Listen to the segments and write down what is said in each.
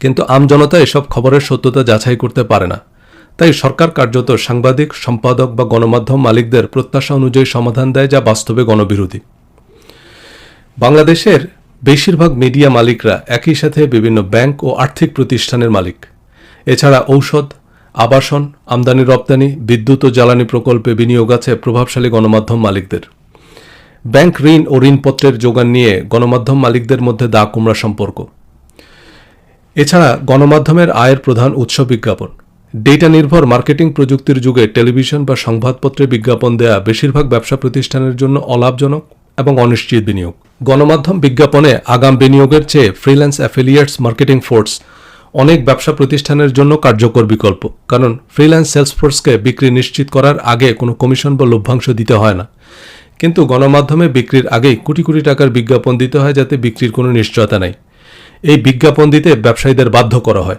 কিন্তু আমজনতা এসব খবরের সত্যতা যাচাই করতে পারে না। তাই সরকার কার্যত সাংবাদিক, সম্পাদক বা গণমাধ্যম মালিকদের প্রত্যাশা অনুযায়ী সমাধান দেয় যা বাস্তবে গণবিরোধী। বাংলাদেশের বেশিরভাগ মিডিয়া মালিকরা একই সাথে বিভিন্ন ব্যাংক ও আর্থিক প্রতিষ্ঠানের মালিক। এছাড়া ঔষধ, আবাসন, আমদানি রপ্তানি, বিদ্যুৎ ও জ্বালানি প্রকল্পে বিনিয়োগ আছে প্রভাবশালী গণমাধ্যম মালিকদের। ব্যাংক ঋণ ও ঋণপত্রের যোগান নিয়ে গণমাধ্যম মালিকদের মধ্যে দা কুমড়া সম্পর্ক। এছাড়া গণমাধ্যমের আয়ের প্রধান উৎস বিজ্ঞাপন। ডেটা নির্ভর মার্কেটিং প্রযুক্তির যুগে টেলিভিশন বা সংবাদপত্রে বিজ্ঞাপন দেয়া বেশিরভাগ ব্যবসা প্রতিষ্ঠানের জন্য অলাভজনক এবং অনিশ্চিত বিনিয়োগ। গণমাধ্যম বিজ্ঞাপনে আগাম বিনিয়োগের চেয়ে ফ্রিল্যান্স অ্যাফিলিয়েটস মার্কেটিং ফোর্স অনেক ব্যবসা প্রতিষ্ঠানের জন্য কার্যকর বিকল্প, কারণ ফ্রিল্যান্স সেলস ফোর্সকে বিক্রি নিশ্চিত করার আগে কোনো কমিশন বা লভ্যাংশ দিতে হয় না। কিন্তু গণমাধ্যমে বিক্রির আগেই কোটি কোটি টাকার বিজ্ঞাপন দিতে হয় যাতে বিক্রির কোনো নিশ্চয়তা নাই। এই বিজ্ঞাপন দিতে ব্যবসায়ীদের বাধ্য করা হয়।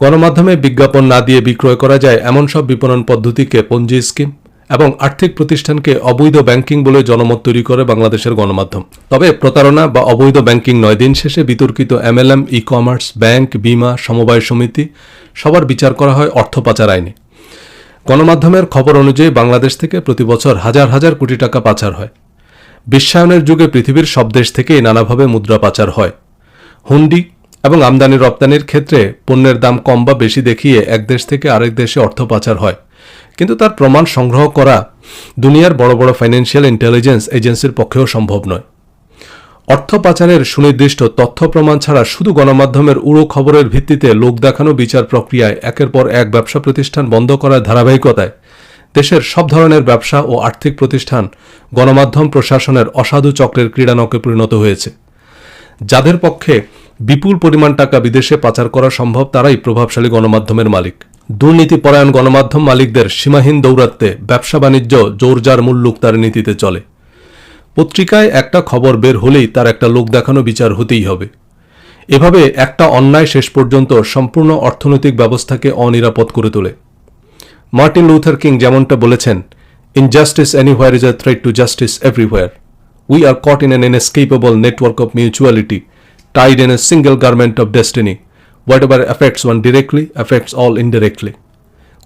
গণমাধ্যমে বিজ্ঞাপন না দিয়ে বিক্রয় করা যায় এমন সব বিপণন পদ্ধতিকে পঞ্জি স্কিম এবং আর্থিক প্রতিষ্ঠানকে অবৈধ ব্যাংকিং বলে জনমত তৈরি করে বাংলাদেশের গণমাধ্যম। তবে প্রতারণা বা অবৈধ ব্যাংকিং নয়। দিন শেষে বিতর্কিত এমএলএম ই কমার্স ব্যাংক, বিমা, সমবায় সমিতি সবার বিচার করা হয় অর্থ পাচার আইনে। গণমাধ্যমের খবর অনুযায়ী বাংলাদেশ থেকে প্রতি বছর হাজার হাজার কোটি টাকা পাচার হয়। বিশ্বায়নের যুগে পৃথিবীর সব দেশ থেকেই নানাভাবে মুদ্রা পাচার হয়। হুন্ডি এবং আমদানি রপ্তানির ক্ষেত্রে পণ্যের দাম কম বা বেশি দেখিয়ে এক দেশ থেকে আরেক দেশে অর্থ পাচার হয়। কিন্তু তার প্রমাণ সংগ্রহ করা দুনিয়ার বড় বড় ফাইন্যান্সিয়াল ইন্টেলিজেন্স এজেন্সির পক্ষেও সম্ভব নয়। অর্থ পাচারের সুনির্দিষ্ট তথ্য প্রমাণ ছাড়া শুধু গণমাধ্যমের উড়ো খবরের ভিত্তিতে লোক দেখানো বিচার প্রক্রিয়ায় একের পর এক ব্যবসা প্রতিষ্ঠান বন্ধ করার ধারাবাহিকতায় দেশের সব ধরনের ব্যবসা ও আর্থিক প্রতিষ্ঠান গণমাধ্যম প্রশাসনের অসাধু চক্রের ক্রীড়ানকে পরিণত হয়েছে। যাদের পক্ষে বিপুল পরিমাণ টাকা বিদেশে পাচার করা সম্ভব, তারাই প্রভাবশালী গণমাধ্যমের মালিক। দুর্নীতিপরায়ণ গণমাধ্যম মালিকদের সীমাহীন দৌরাত্মে ব্যবসা বাণিজ্য জোরজার মূল্যুক্তার নীতিতে চলে। পত্রিকায় একটা খবর বের হলেই তার একটা লোক দেখানো বিচার হতেই হবে। এভাবে একটা অন্যায় শেষ পর্যন্ত সম্পূর্ণ অর্থনৈতিক ব্যবস্থাকে অনিরাপদ করে তোলে। মার্টিন লুথার কিং যেমনটা বলেছেন injustice anywhere is a threat to justice everywhere we are caught in an inescapable network of mutuality tied in a single garment of destiny. Whatever affects one directly, affects all indirectly.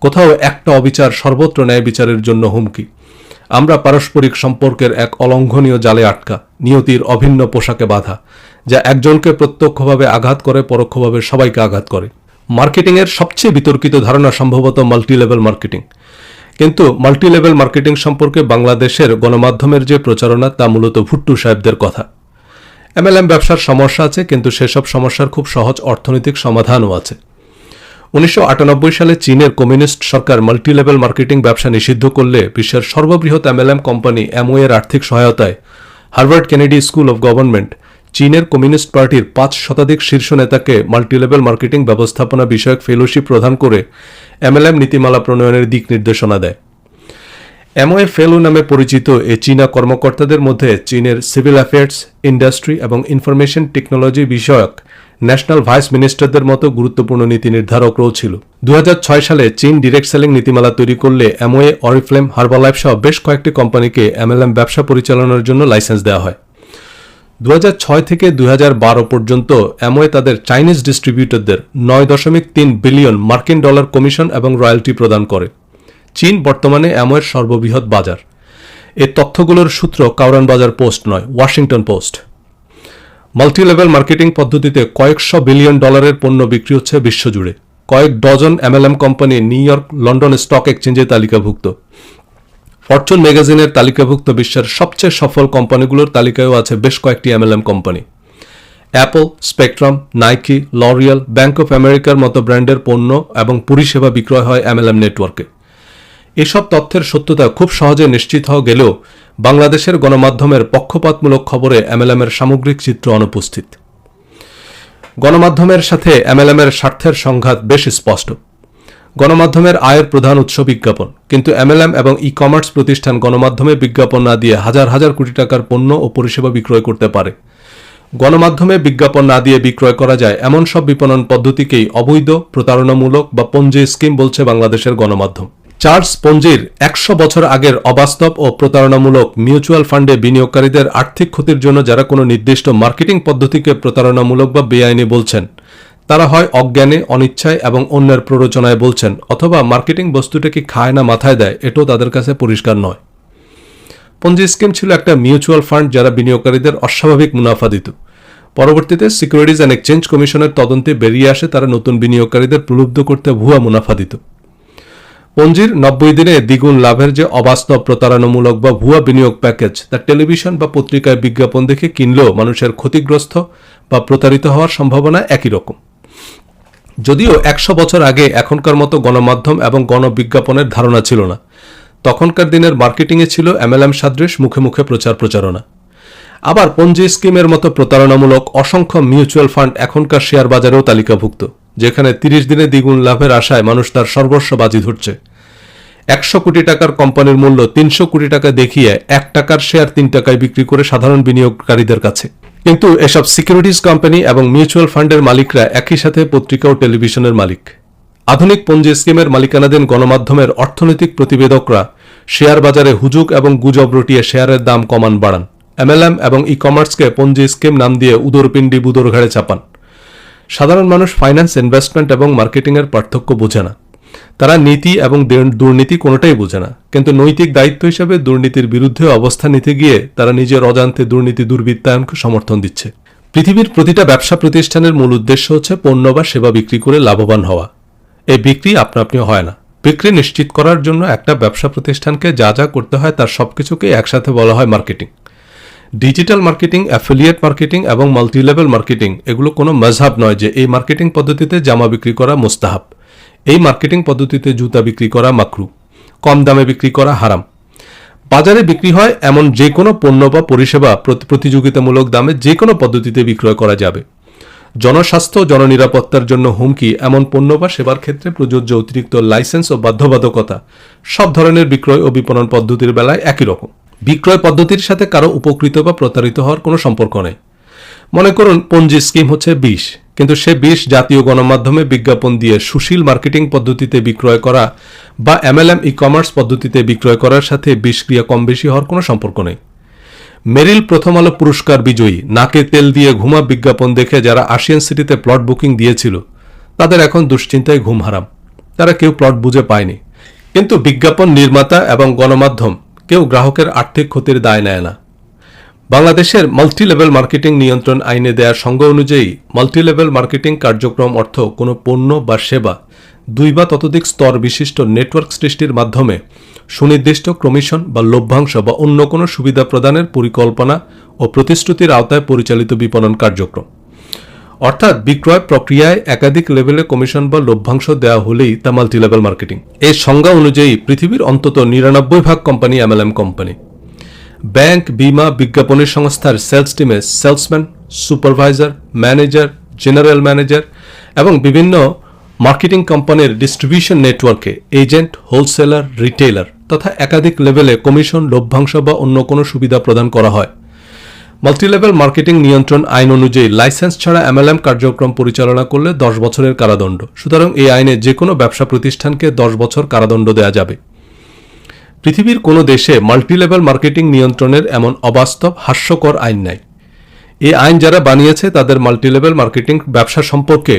কোথাও একটা অবিচার সর্বত্র ন্যায় বিচারের জন্য হুমকি আমরা পারস্পরিক সম্পর্কের এক অলঙ্ঘনীয় জালে আটকা, নিয়তির অভিন্ন পোশাকে বাধা, যা একজনকে প্রত্যক্ষভাবে আঘাত করে, পরোক্ষভাবে সবাইকে আঘাত করে মার্কেটিংয়ের সবচেয়ে বিতর্কিত ধারণা সম্ভবত মাল্টি মাল্টিলেভেল মার্কেটিং কিন্তু মাল্টিলেভেল মার্কেটিং সম্পর্কে বাংলাদেশের গণমাধ্যমের যে প্রচারণা, তা মূলত ভুট্টু সাহেবদের কথা। এমএলএম ব্যবসার সমস্যা আছে, কিন্তু সেসব সমস্যার খুব সহজ অর্থনৈতিক সমাধানও আছে। উনিশশো আটানব্বই সালে চীনের কমিউনিস্ট সরকার মাল্টিলেভেল মার্কেটিং ব্যবসা নিষিদ্ধ করলে বিশ্বের সর্ববৃহৎ এমএলএম কোম্পানি এমওয়ের আর্থিক সহায়তায় Harvard Kennedy School of Government চীনের কমিউনিস্ট পার্টির পাঁচ শতাধিক শীর্ষ নেতাকে মাল্টিলেভেল মার্কেটিং ব্যবস্থাপনা বিষয়ক ফেলোশিপ প্রদান করে এমএলএম নীতিমালা প্রণয়নের দিক নির্দেশনা দেয়। এমওএ ফেলু নামে পরিচিত এ চীনা কর্মকর্তাদের মধ্যে চীনের সিভিল অ্যাফেয়ার্স, ইন্ডাস্ট্রি এবং ইনফরমেশন টেকনোলজি বিষয়ক ন্যাশনাল ভাইস মিনিস্টারদের মতো গুরুত্বপূর্ণ নীতি নির্ধারকরাও ছিল। দু হাজার ছয় সালে চীন ডিরেক্ট সেলিং নীতিমালা তৈরি করলে এমওএ অরিফ্লেম হার্বালাইফ সহ বেশ কয়েকটি কোম্পানিকে এমএলএম ব্যবসা পরিচালনার জন্য লাইসেন্স দেওয়া হয়। দু হাজার ছয় থেকে দুই হাজার বারো পর্যন্ত এমওয়ে তাদের চাইনিজ ডিস্ট্রিবিউটরদের নয় দশমিক তিন বিলিয়ন মার্কিন ডলার কমিশন এবং রয়্যালটি প্রদান করে। চীন বর্তমানে অ্যামোয়ের সর্ববৃহৎ বাজার। এ তথ্যগুলোর সূত্র কাউরান বাজার পোস্ট নয়, ওয়াশিংটন পোস্ট। মাল্টিলেভেল মার্কেটিং পদ্ধতিতে কয়েকশো বিলিয়ন ডলারের পণ্য বিক্রি হচ্ছে বিশ্বজুড়ে। কয়েক dozen MLM company New York London stock এক্সচেঞ্জে তালিকাভুক্ত। ফরচুন ম্যাগাজিনের তালিকাভুক্ত বিশ্বের সবচেয়ে সফল কোম্পানিগুলোর তালিকায়ও আছে বেশ কয়েকটি MLM company. Apple Spectrum Nike L'Oreal bank of আমেরিকার মতো ব্র্যান্ডের পণ্য এবং পরিষেবা বিক্রয় হয় এমএলএম নেটওয়ার্কে। এসব তথ্যের সত্যতা খুব সহজে নিশ্চিত হওয়া গেলেও বাংলাদেশের গণমাধ্যমের পক্ষপাতমূলক খবরে এমএলএমের সামগ্রিক চিত্র অনুপস্থিত। গণমাধ্যমের সাথে এমএলএমের স্বার্থের সংঘাত বেশ স্পষ্ট। গণমাধ্যমের আয়ের প্রধান উৎস বিজ্ঞাপন। কিন্তু এমএলএম এবং ই কমার্স প্রতিষ্ঠান গণমাধ্যমে বিজ্ঞাপন না দিয়ে হাজার হাজার কোটি টাকার পণ্য ও পরিষেবা বিক্রয় করতে পারে। গণমাধ্যমে বিজ্ঞাপন না দিয়ে বিক্রয় করা যায় এমন সব বিপণন পদ্ধতিকেই অবৈধ, প্রতারণামূলক বা পঞ্জি স্কিম বলছে বাংলাদেশের গণমাধ্যম। চার্লস পঞ্জির একশো বছর আগের অবাস্তব ও প্রতারণামূলক মিউচুয়াল ফান্ডে বিনিয়োগকারীদের আর্থিক ক্ষতির জন্য যারা কোনো নির্দিষ্ট মার্কেটিং পদ্ধতিকে প্রতারণামূলক বা বেআইনি বলছেন তারা হয় অজ্ঞানে, অনিচ্ছায় এবং অন্যের প্ররোচনায় বলছেন, অথবা মার্কেটিং বস্তুটা কি খায় না মাথায় দেয়, এটাও তাদের কাছে পরিষ্কার নয়। পঞ্জি স্কিম ছিল একটা মিউচুয়াল ফান্ড যারা বিনিয়োগকারীদের অস্বাভাবিক মুনাফা দিত। পরবর্তীতে সিকিউরিটিজ অ্যান্ড এক্সচেঞ্জ কমিশনের তদন্তে বেরিয়ে আসে তারা নতুন বিনিয়োগকারীদের প্রলুব্ধ করতে ভুয়া মুনাফা দিত। পঞ্জির নব্বই দিনে দ্বিগুণ লাভের যে অবাস্তব প্রতারণামূলক বা ভুয়া বিনিয়োগ প্যাকেজ, তা টেলিভিশন বা পত্রিকায় বিজ্ঞাপন দেখে কিনলেও মানুষের ক্ষতিগ্রস্ত বা প্রতারিত হওয়ার সম্ভাবনা একই রকম। যদিও একশো বছর আগে এখনকার মতো গণমাধ্যম এবং গণবিজ্ঞাপনের ধারণা ছিল না। তখনকার দিনের মার্কেটিংয়ে ছিল এমএলএম সাদৃশ, মুখে মুখে প্রচার প্রচারণা। আবার পঞ্জি স্কিমের মতো প্রতারণামূলক অসংখ্য মিউচুয়াল ফান্ড এখনকার শেয়ার বাজারেও তালিকাভুক্ত, যেখানে তিরিশ দিনে দ্বিগুণ লাভের আশায় মানুষ তার সর্বস্ব বাজি ধরছে। একশো কোটি টাকার কোম্পানির মূল্য তিনশো কোটি টাকা দেখিয়ে এক টাকার শেয়ার তিন টাকায় বিক্রি করে সাধারণ বিনিয়োগকারীদের কাছে। কিন্তু এসব সিকিউরিটিজ কোম্পানি এবং মিউচুয়াল ফান্ডের মালিকরা একই সাথে পত্রিকা ও টেলিভিশনের মালিক। আধুনিক পঞ্জি স্কিমের মালিকানাধীন গণমাধ্যমের অর্থনৈতিক প্রতিবেদকরা শেয়ার বাজারে হুজুক এবং গুজব রটিয়ে শেয়ারের দাম কমান বাড়ান। এমএলএম এবং ই কমার্সকে পঞ্জি স্কিম নাম দিয়ে উদরপিণ্ডি বুদর ঘাড়ে চাপান। সাধারণ মানুষ ফাইন্যান্স, ইনভেস্টমেন্ট এবং মার্কেটিংয়ের পার্থক্য বোঝে না। তারা নীতি এবং দুর্নীতি কোনোটাই বোঝে না। কিন্তু নৈতিক দায়িত্ব হিসেবে দুর্নীতির বিরুদ্ধে অবস্থান নিতে গিয়ে তারা নিজের অজান্তে দুর্নীতি দুর্বৃত্তায়নকে সমর্থন দিচ্ছে। পৃথিবীর প্রতিটা ব্যবসা প্রতিষ্ঠানের মূল উদ্দেশ্য হচ্ছে পণ্য বা সেবা বিক্রি করে লাভবান হওয়া। এই বিক্রি আপনা আপনি হয় না। বিক্রি নিশ্চিত করার জন্য একটা ব্যবসা প্রতিষ্ঠানকে যা যা করতে হয় তার সবকিছুকে একসাথে বলা হয় marketing. Digital marketing, affiliate marketing এবং মাল্টিলেভেল মার্কেটিং এগুলো কোনো মজহাব নয় যে এই মার্কেটিং পদ্ধতিতে জামা বিক্রি করা মোস্তাহাব। এই মার্কেটিং পদ্ধতিতে জুতা বিক্রি করা মাকরু কম দামে বিক্রি করা হারাম। বাজারে বিক্রি হয় এমন যে কোনো পণ্য বা পরিষেবা প্রতি- প্রতিযোগিতামূলক দামে যে কোনো পদ্ধতিতে বিক্রয় করা যাবে। জনস্বাস্থ্য, জননিরাপত্তার জন্য হুমকি, এমন পণ্য বা সেবার ক্ষেত্রে প্রযোজ্য অতিরিক্ত লাইসেন্স ও বাধ্যবাধকতা, সব ধরনের বিক্রয় ও বিপণন পদ্ধতির বেলায় একই রকম। বিক্রয় পদ্ধতির সাথে কারও উপকৃত বা প্রতারিত হওয়ার কোনো সম্পর্ক নেই। মনে করুন, পঞ্জি স্কিম হচ্ছে বিষ কিন্তু সে বিষ জাতীয় গণমাধ্যমে বিজ্ঞাপন দিয়ে সুশীল মার্কেটিং পদ্ধতিতে বিক্রয় করা বা এমএলএম ই কমার্স পদ্ধতিতে বিক্রয় করার সাথে বিষক্রিয়া কম বেশি হওয়ার কোনো সম্পর্ক নেই। মেরিল প্রথম আলো পুরস্কার বিজয়ী, নাকে তেল দিয়ে ঘুমা বিজ্ঞাপন দেখে যারা আশিয়ান সিটিতে প্লট বুকিং দিয়েছিল, তাদের এখন দুশ্চিন্তায় ঘুম হারাম। তারা কেউ প্লট বুঝে পায়নি। কিন্তু বিজ্ঞাপন নির্মাতা এবং গণমাধ্যম কেউ গ্রাহকের আর্থিক ক্ষতির দায় নেয় না। বাংলাদেশের মাল্টিলেভেল মার্কেটিং নিয়ন্ত্রণ আইনে দেওয়ার সংজ্ঞা অনুযায়ী মাল্টিলেভেল মার্কেটিং কার্যক্রম অর্থ কোনো পণ্য বা সেবা, দুই বা ততোধিক স্তর বিশিষ্ট নেটওয়ার্ক সৃষ্টির মাধ্যমে সুনির্দিষ্ট কমিশন বা লভ্যাংশ বা অন্য কোনো সুবিধা প্রদানের পরিকল্পনা ও প্রতিশ্রুতির আওতায় পরিচালিত বিপণন কার্যক্রম। অর্থাৎ বিক্রয় প্রক্রিয়ায় একাধিক লেভেলে কমিশন বা লভ্যাংশ দেওয়া হলেই তা মাল্টিলেভেল মার্কেটিং এই সংজ্ঞা অনুযায়ী পৃথিবীর অন্তত নিরানব্বই ভাগ কোম্পানি এমএলএম কোম্পানি ব্যাংক বিমা বিজ্ঞাপনী সংস্থার সেলস টিমে salesman supervisor manager general manager এবং বিভিন্ন মার্কেটিং কোম্পানির ডিস্ট্রিবিউশন নেটওয়ার্কে এজেন্ট হোলসেলার রিটেলার তথা একাধিক লেভেলে কমিশন লভ্যাংশ বা অন্য কোনো সুবিধা প্রদান করা হয়। মাল্টিলেভেল মার্কেটিং নিয়ন্ত্রণ আইন অনুযায়ী লাইসেন্স ছাড়া এমএলএম কার্যক্রম পরিচালনা করলে দশ বছরের কারাদণ্ড। সুতরাং এই আইনে যে কোনো ব্যবসা প্রতিষ্ঠানকে দশ বছর কারাদণ্ড দেওয়া যাবে। পৃথিবীর কোনো দেশে মাল্টিলেভেল মার্কেটিং নিয়ন্ত্রণের এমন অবাস্তব, হাস্যকর আইন নাই। এই আইন যারা বানিয়েছে, তাদের মাল্টিলেভেল মার্কেটিং ব্যবসা সম্পর্কে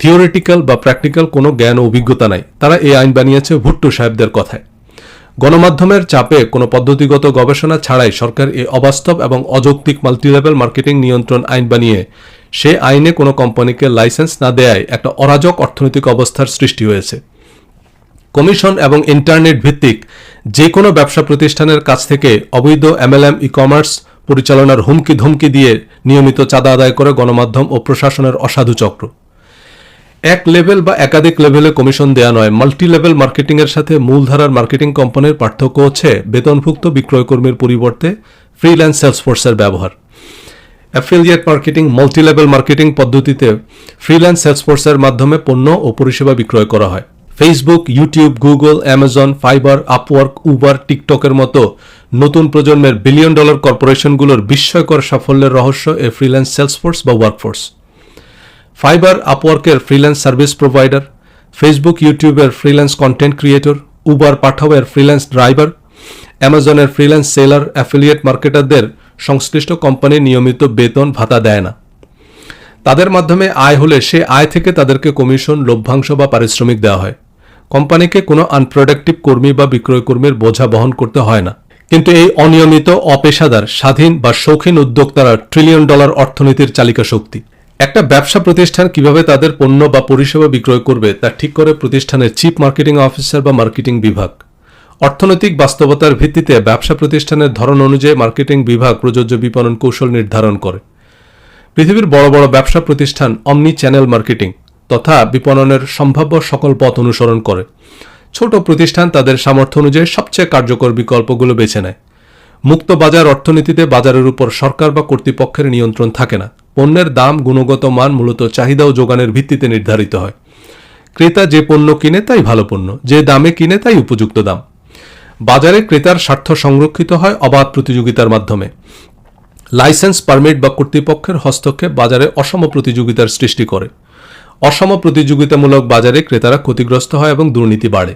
থিওরিটিক্যাল বা প্র্যাকটিক্যাল কোনো জ্ঞান ও অভিজ্ঞতা নাই। তারা এই আইন বানিয়েছে ভুট্টো সাহেবদের কথায়। গণমাধ্যমের চাপে কোনো পদ্ধতিগত গবেষণা ছাড়াই সরকার এই অবাস্তব এবং অযৌক্তিক মাল্টিলেভেল মার্কেটিং নিয়ন্ত্রণ আইন বানিয়ে সে আইনে কোনো কোম্পানিকে লাইসেন্স না দেয়ায় একটা অরাজক অর্থনৈতিক অবস্থার সৃষ্টি হয়েছে। কমিশন এবং ইন্টারনেট ভিত্তিক যে কোনো ব্যবসা প্রতিষ্ঠানের কাছ থেকে অবৈধ এমএলএম ই কমার্স পরিচালনার হুমকি ধমকি দিয়ে নিয়মিত চাঁদা আদায় করে গণমাধ্যম ও প্রশাসনের অসাধু চক্র। এক লেভেল বা একাধিক লেভেলে কমিশন দেয়া নয় মাল্টি লেভেল মার্কেটিং এর সাথে মূলধারার মার্কেটিং কোম্পানির পার্থক্য হচ্ছে বেতনভুক্ত বিক্রয়কর্মীর পরিবর্তে ফ্রিল্যান্স সেলস ফোর্সের ব্যবহার। Affiliate marketing multi level marketing পদ্ধতিতে ফ্রিল্যান্স সেলস ফোর্সের মাধ্যমে পণ্য ও পরিষেবা বিক্রয় করা হয়। Facebook YouTube Google Amazon Fiverr Upwork Uber টিকটকের মতো নতুন প্রজন্মের বিলিয়ন ডলার কর্পোরেশনগুলোর বিস্ময়কর সাফল্যের রহস্য এ ফ্রিল্যান্স সেলস ফোর্স বা ওয়ার্কফোর্স ফাইবার আপওয়ার্কের ফ্রিল্যান্স সার্ভিস প্রোভাইডার ফেসবুক ইউটিউবের ফ্রিল্যান্স কন্টেন্ট ক্রিয়েটর উবার পাঠাওয়ের ফ্রিল্যান্স ড্রাইভার অ্যামাজনের ফ্রিল্যান্স সেলার অ্যাফিলিয়েট মার্কেটারদের সংশ্লিষ্ট কোম্পানি নিয়মিত বেতন ভাতা দেয় না। তাদের মাধ্যমে আয় হলে সে আয় থেকে তাদেরকে কমিশন লভ্যাংশ বা পারিশ্রমিক দেওয়া হয়। কোম্পানিকে কোনো আনপ্রোডাক্টিভ কর্মী বা বিক্রয়কর্মীর বোঝা বহন করতে হয় না। কিন্তু এই অনিয়মিত, অপেশাদার, স্বাধীন বা শৌখিন উদ্যোক্তারা ট্রিলিয়ন ডলার অর্থনীতির চালিকা শক্তি। একটা ব্যবসা প্রতিষ্ঠান কীভাবে তাদের পণ্য বা পরিষেবা বিক্রয় করবে, তা ঠিক করে প্রতিষ্ঠানের চিফ মার্কেটিং অফিসার বা মার্কেটিং বিভাগ। অর্থনৈতিক বাস্তবতার ভিত্তিতে ব্যবসা প্রতিষ্ঠানের ধরন অনুযায়ী মার্কেটিং বিভাগ প্রযোজ্য বিপণন কৌশল নির্ধারণ করে। পৃথিবীর বড় বড় ব্যবসা প্রতিষ্ঠান অমনি চ্যানেল মার্কেটিং তথা বিপণনের সম্ভাব্য সকল পথ অনুসরণ করে। ছোট প্রতিষ্ঠান তাদের সামর্থ্য অনুযায়ী সবচেয়ে কার্যকর বিকল্পগুলো বেছে নেয়। মুক্ত বাজার অর্থনীতিতে বাজারের উপর সরকার বা কর্তৃপক্ষের নিয়ন্ত্রণ থাকে না। পণ্যের দাম, গুণগত মান, মূলত চাহিদা ও যোগানের ভিত্তিতে নির্ধারিত হয়। ক্রেতা যে পণ্য কিনে তাই ভালো পণ্য, যে দামে কিনে তাই উপযুক্ত দাম। বাজারে ক্রেতার স্বার্থ সংরক্ষিত হয় অবাধ প্রতিযোগিতার মাধ্যমে। লাইসেন্স পারমিট বা কর্তৃপক্ষের হস্তক্ষেপ বাজারে অসম প্রতিযোগিতার সৃষ্টি করে। অসম প্রতিযোগিতামূলক বাজারে ক্রেতারা ক্ষতিগ্রস্ত হয় এবং দুর্নীতি বাড়ে।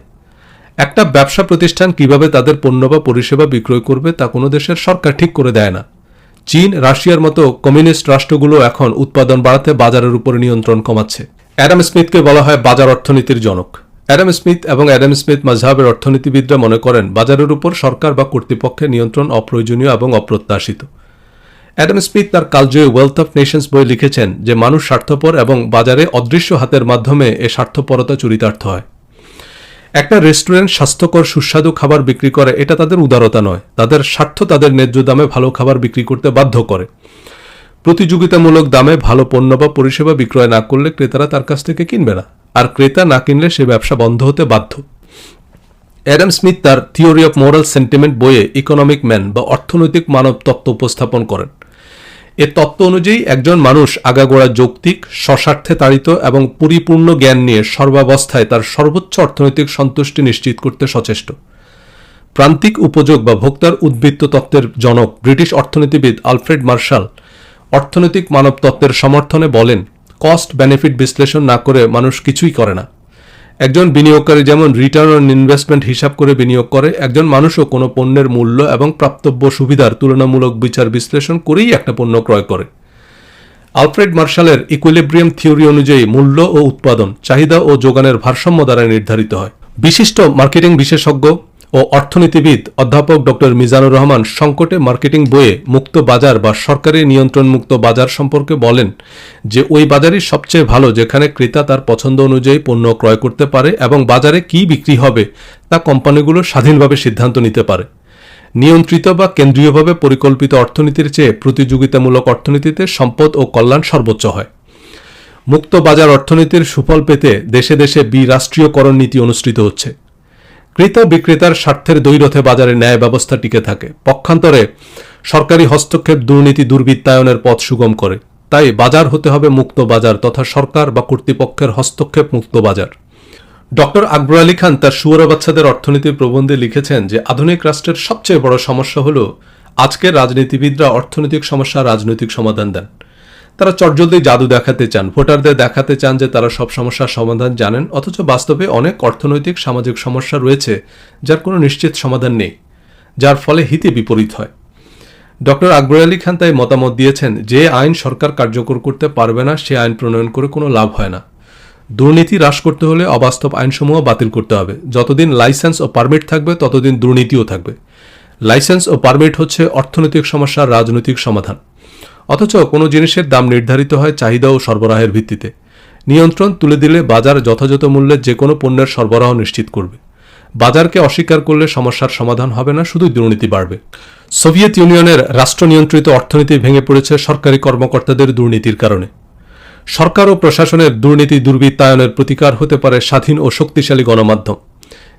একটা ব্যবসা প্রতিষ্ঠান কীভাবে তাদের পণ্য বা পরিষেবা বিক্রয় করবে তা কোনো দেশের সরকার ঠিক করে দেয় না। চীন, রাশিয়ার মতো কমিউনিস্ট রাষ্ট্রগুলো এখন উৎপাদন বাড়াতে বাজারের উপর নিয়ন্ত্রণ কমাচ্ছে। অ্যাডাম স্মিথকে বলা হয় বাজার অর্থনীতির জনক। অ্যাডাম স্মিথ এবং অ্যাডাম স্মিথ মাঝহাবের অর্থনীতিবিদরা মনে করেন, বাজারের উপর সরকার বা কর্তৃপক্ষের নিয়ন্ত্রণ অপ্রয়োজনীয় এবং অপ্রত্যাশিত। অ্যাডাম স্মিথ তার কালজয়ী ওয়েলথ অফ নেশনস বই লিখেছেন, যে মানুষ স্বার্থপর এবং বাজারে অদৃশ্য হাতের মাধ্যমে এ স্বার্থপরতা চরিতার্থ হয়। একটা রেস্টুরেন্ট স্বাস্থ্যকর, সুস্বাদু খাবার বিক্রি করে, এটা তাদের উদারতা নয়। তাদের স্বার্থ তাদের ন্যায্য দামে ভালো খাবার বিক্রি করতে বাধ্য করে। প্রতিযোগিতামূলক দামে ভালো পণ্য বা পরিষেবা বিক্রয় না করলে ক্রেতারা তার কাছ থেকে কিনবে না, আর ক্রেতা না কিনলে সে ব্যবসা বন্ধ হতে বাধ্য। অ্যাডাম স্মিথ তার থিওরি অফ মোরাল সেন্টিমেন্ট বইয়ে ইকোনমিক ম্যান বা অর্থনৈতিক মানব তত্ত্ব উপস্থাপন করেন। এ তত্ত্ব অনুযায়ী একজন মানুষ আগাগোড়া যৌক্তিক স্বস্বার্থে তাড়িত এবং পরিপূর্ণ জ্ঞান নিয়ে সর্বাবস্থায় তার সর্বোচ্চ অর্থনৈতিক সন্তুষ্টি নিশ্চিত করতে সচেষ্ট। প্রান্তিক উপযোগ বা ভোক্তার উদ্বৃত্ত তত্ত্বের জনক ব্রিটিশ অর্থনীতিবিদ আলফ্রেড মার্শাল অর্থনৈতিক মানব তত্ত্বের সমর্থনে বলেন কস্ট বেনিফিট বিশ্লেষণ না করে মানুষ কিছুই করে না। একজন বিনিয়োগকারী যেমন রিটার্ন অন ইনভেস্টমেন্ট হিসাব করে বিনিয়োগ করে, একজন মানুষও কোনো পণ্যের মূল্য এবং প্রাপ্তব্য সুবিধার তুলনামূলক বিচার বিশ্লেষণ করেই একটা পণ্য ক্রয় করে। আলফ্রেড মার্শালের ইকুইলিব্রিয়াম থিওরি অনুযায়ী মূল্য ও উৎপাদন, চাহিদা ও যোগানের ভারসাম্য দ্বারা নির্ধারিত হয়। বিশিষ্ট মার্কেটিং বিশেষজ্ঞ ও অর্থনীতিবিদ অধ্যাপক ডক্টর মিজানুর রহমান সংকটে মার্কেটিং বইয়ে মুক্ত বাজার বা সরকারি নিয়ন্ত্রণ মুক্ত বাজার সম্পর্কে বলেন যে ওই বাজারই সবচেয়ে ভালো যেখানে ক্রেতা তার পছন্দ অনুযায়ী পণ্য ক্রয় করতে পারে এবং বাজারে কি বিক্রি হবে তা কোম্পানিগুলো স্বাধীনভাবে সিদ্ধান্ত নিতে পারে। নিয়ন্ত্রিত বা কেন্দ্রীয়ভাবে পরিকল্পিত অর্থনীতির চেয়ে প্রতিযোগিতামূলক অর্থনীতিতে সম্পদ ও কল্যাণ সর্বোচ্চ হয়। মুক্ত বাজার অর্থনীতির সুফল পেতে দেশে দেশে বিরাষ্ট্রীয়করণ নীতি অনুষ্ঠিত হচ্ছে। ক্রেতা বিক্রেতার স্বার্থের দৈরথে বাজারে ন্যায় ব্যবস্থা টিকে থাকে। পক্ষান্তরে সরকারি হস্তক্ষেপ দুর্নীতি দুর্বৃত্তায়নের পথ সুগম করে। তাই বাজার হতে হবে মুক্ত বাজার তথা সরকার বা কর্তৃপক্ষের হস্তক্ষেপ মুক্ত বাজার। ডক্টর আকবর আলী খান তার সুয়ারা বাচ্চাদের অর্থনীতির প্রবন্ধে লিখেছেন যে, আধুনিক রাষ্ট্রের সবচেয়ে বড় সমস্যা হল, আজকের রাজনীতিবিদরা অর্থনৈতিক সমস্যা রাজনৈতিক সমাধান দেন। তারা চটজলদি জাদু দেখাতে চান। ভোটারদের দেখাতে চান যে তারা সব সমস্যার সমাধান জানেন, অথচ বাস্তবে অনেক অর্থনৈতিক সামাজিক সমস্যা রয়েছে, যার কোনো নিশ্চিত সমাধান নেই, যার ফলে হিতে বিপরীত হয়। ডক্টর আকবর আলী খান তাই মতামত দিয়েছেন, যে আইন সরকার কার্যকর করতে পারবে না, সে আইন প্রণয়ন করে কোনো লাভ হয় না। দুর্নীতি হ্রাস করতে হলে অবাস্তব আইনসমূহ বাতিল করতে হবে। যতদিন লাইসেন্স ও পারমিট থাকবে, ততদিন দুর্নীতিও থাকবে। লাইসেন্স ও পারমিট হচ্ছে অর্থনৈতিক সমস্যার রাজনৈতিক সমাধান। অথচ কোনো জিনিসের দাম নির্ধারিত হয় চাহিদা ও সরবরাহের ভিত্তিতে। নিয়ন্ত্রণ তুলে দিলে বাজার যথাযথ মূল্যে যে কোনো পণ্যের সরবরাহ নিশ্চিত করবে। বাজারকে অস্বীকার করলে সমস্যার সমাধান হবে না শুধু দুর্নীতি বাড়বে। সোভিয়েত ইউনিয়নের রাষ্ট্র নিয়ন্ত্রিত অর্থনীতি ভেঙে পড়েছে সরকারি কর্মকর্তাদের দুর্নীতির কারণে। সরকার ও প্রশাসনের দুর্নীতি দুর্বৃত্তায়নের প্রতিকার হতে পারে স্বাধীন ও শক্তিশালী গণমাধ্যম।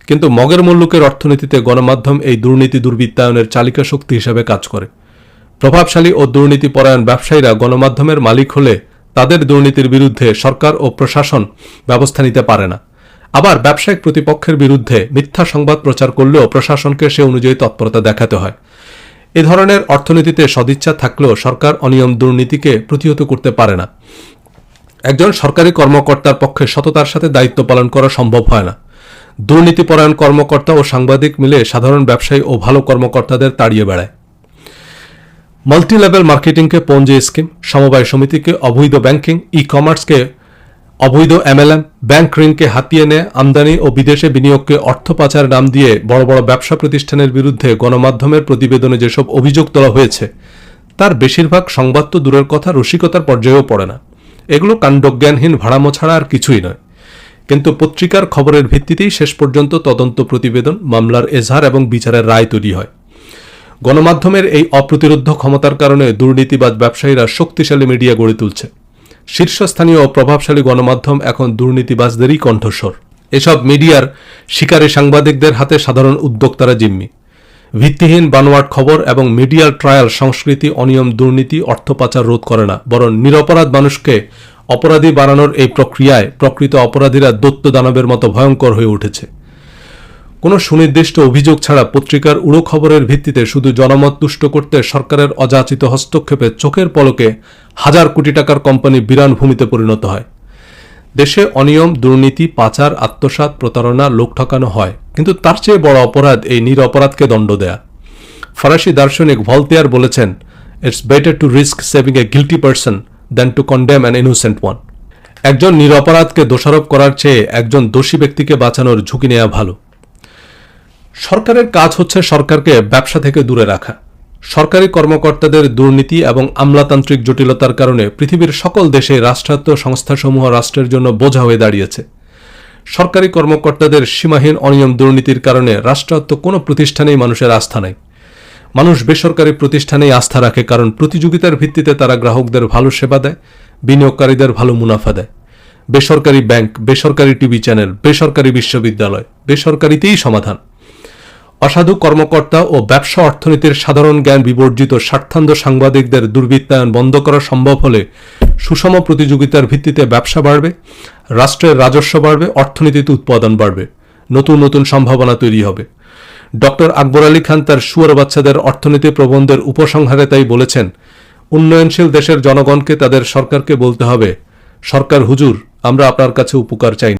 কিন্তু মগের মল্লুকের অর্থনীতিতে গণমাধ্যম এই দুর্নীতি দুর্বৃত্তায়নের চালিকা শক্তি হিসাবে কাজ করে। প্রভাবশালী ও দুর্নীতিপরায়ণ ব্যবসায়ীরা গণমাধ্যমের মালিক হলে তাদের দুর্নীতির বিরুদ্ধে সরকার ও প্রশাসন ব্যবস্থা নিতে পারে না। আবার ব্যবসায়িক প্রতিপক্ষের বিরুদ্ধে মিথ্যা সংবাদ প্রচার করলেও প্রশাসনকে সে অনুযায়ী তৎপরতা দেখাতে হয়। এ ধরনের অর্থনীতিতে সদিচ্ছা থাকলেও সরকার অনিয়ম দুর্নীতিকে প্রতিহত করতে পারে না। একজন সরকারি কর্মকর্তার পক্ষে সততার সাথে দায়িত্ব পালন করা সম্ভব হয় না। দুর্নীতিপরায়ণ কর্মকর্তা ও সাংবাদিক মিলে সাধারণ ব্যবসায়ী ও ভালো কর্মকর্তাদের তাড়িয়ে বেড়ায়। মাল্টি লেভেল মার্কেটিংকে পঞ্জি স্কিম সমবায় সমিতিকে অবৈধ ব্যাংকিং ই কমার্সকে অবৈধ এমএলএম ব্যাংক ঋণকে হাতিয়ে নেয়, আমদানি ও বিদেশে বিনিয়োগকে অর্থ পাচার নাম দিয়ে বড় বড় ব্যবসা প্রতিষ্ঠানের বিরুদ্ধে গণমাধ্যমের প্রতিবেদনে যেসব অভিযোগ তোলা হয়েছে, তার বেশিরভাগ সংবাদ তো দূরের কথা, রসিকতার পর্যায়েও পড়ে না। এগুলো কাণ্ডজ্ঞানহীন, ভাড়ামো ছাড়া আর কিছুই নয়। কিন্তু পত্রিকার খবরের ভিত্তিতেই শেষ পর্যন্ত তদন্ত প্রতিবেদন, মামলার এজাহার এবং বিচারের রায় তৈরি হয়। গণমাধ্যমের এই অপ্রতিরোধ ক্ষমতার কারণে দুর্নীতিবাজ ব্যবসায়ীরা শক্তিশালী মিডিয়া গড়ে তুলছে। শীর্ষস্থানীয় প্রভাবশালী গণমাধ্যম এখন দুর্নীতিবাজদেরই কণ্ঠস্বর। এসব মিডিয়ার শিকারে সাংবাদিকদের হাতে সাধারণ উদ্যোক্তারা জিম্মি। ভিত্তিহীন বানোয়াট খবর এবং মিডিয়ার ট্রায়াল সংস্কৃতি, অনিয়ম, দুর্নীতি, অর্থ পাচার রোধ করে না, বরং নিরপরাধ মানুষকে অপরাধী বানানোর এই প্রক্রিয়ায় প্রকৃত অপরাধীরা দৈত্য দানবের মতো ভয়ঙ্কর হয়ে উঠেছে। কোনো সুনির্দিষ্ট অভিযোগ ছাড়া পত্রিকার উড়ো খবরের ভিত্তিতে শুধু জনমত তুষ্ট করতে সরকারের অযাচিত হস্তক্ষেপে চোখের পলকে হাজার কোটি টাকার কোম্পানি বিরান ভূমিতে পরিণত হয়। দেশে অনিয়ম, দুর্নীতি, পাচার, আত্মসাৎ, প্রতারণা, লোক ঠকানো হয়, কিন্তু তার চেয়ে বড় অপরাধ এই নিরপরাধকে দণ্ড দেয়া। ফরাসি দার্শনিক ভলতেয়ার বলেছেন it's better to risk saving a guilty person than to condemn an innocent one একজন নিরপরাধকে দোষারোপ করার চেয়ে একজন দোষী ব্যক্তিকে বাঁচানোর ঝুঁকি নেওয়া ভালো। সরকারের কাজ হচ্ছে সরকারকে ব্যবসা থেকে দূরে রাখা। সরকারি কর্মকর্তাদের দুর্নীতি এবং আমলাতান্ত্রিক জটিলতার কারণে পৃথিবীর সকল দেশে রাষ্ট্রায়ত্ত সংস্থাসমূহ রাষ্ট্রের জন্য বোঝা হয়ে দাঁড়িয়েছে। সরকারি কর্মকর্তাদের সীমাহীন অনিয়ম দুর্নীতির কারণে রাষ্ট্রায়ত্ত কোনো প্রতিষ্ঠানেই মানুষের আস্থা নেই। মানুষ বেসরকারি প্রতিষ্ঠানেই আস্থা রাখে কারণ প্রতিযোগিতার ভিত্তিতে তারা গ্রাহকদের ভালো সেবা দেয়, বিনিয়োগকারীদের ভালো মুনাফা দেয়। বেসরকারি ব্যাংক, বেসরকারি টিভি চ্যানেল, বেসরকারি বিশ্ববিদ্যালয়, বেসরকারিতেই সমাধান। অসাধু কর্মকর্তা ও ব্যবসা অর্থনীতির সাধারণ জ্ঞান বিবর্জিত স্বার্থান্ধ সাংবাদিকদের দুর্বৃত্তায়ন বন্ধ করা সম্ভব হলে সুষম প্রতিযোগিতার ভিত্তিতে ব্যবসা বাড়বে, রাষ্ট্রের রাজস্ব বাড়বে, অর্থনীতিতে উৎপাদন বাড়বে নতুন নতুন সম্ভাবনা তৈরি হবে ডক্টর আকবর আলী খান তার সুয়ার বাচ্চাদের অর্থনীতি প্রবন্ধের উপসংহারে তাই বলেছেন, উন্নয়নশীল দেশের জনগণকে তাদের সরকারকে বলতে হবে, সরকার, হুজুর, আমরা আপনার কাছে উপকার চাই।